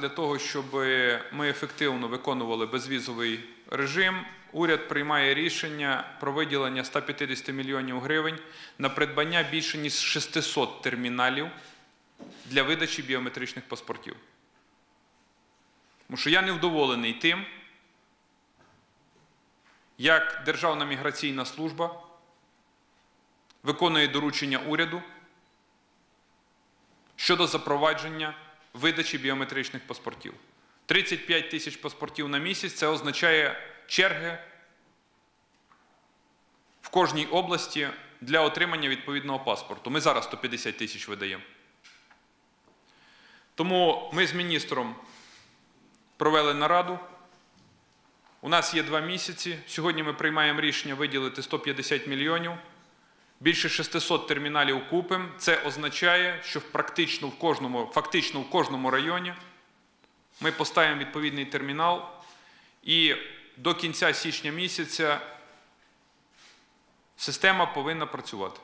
Для того, щоб ми ефективно виконували безвізовий режим, уряд приймає рішення про виділення 150 мільйонів гривень на придбання більше ніж 600 терміналів для видачі біометричних паспортів. Тому що я невдоволений тим, як Державна міграційна служба виконує доручення уряду щодо запровадження видачі біометричних паспортів. 35 тисяч паспортів на місяць це означає черги в кожній області для отримання відповідного паспорту. Ми зараз 150 тисяч видаємо. Тому ми з міністром провели нараду. У нас є два місяці. Сьогодні ми приймаємо рішення виділити 150 мільйонів. Більше 600 терміналів купим. Це означає, що практично в кожному, фактично в кожному районі ми поставимо відповідний термінал, і до кінця січня місяця система повинна працювати.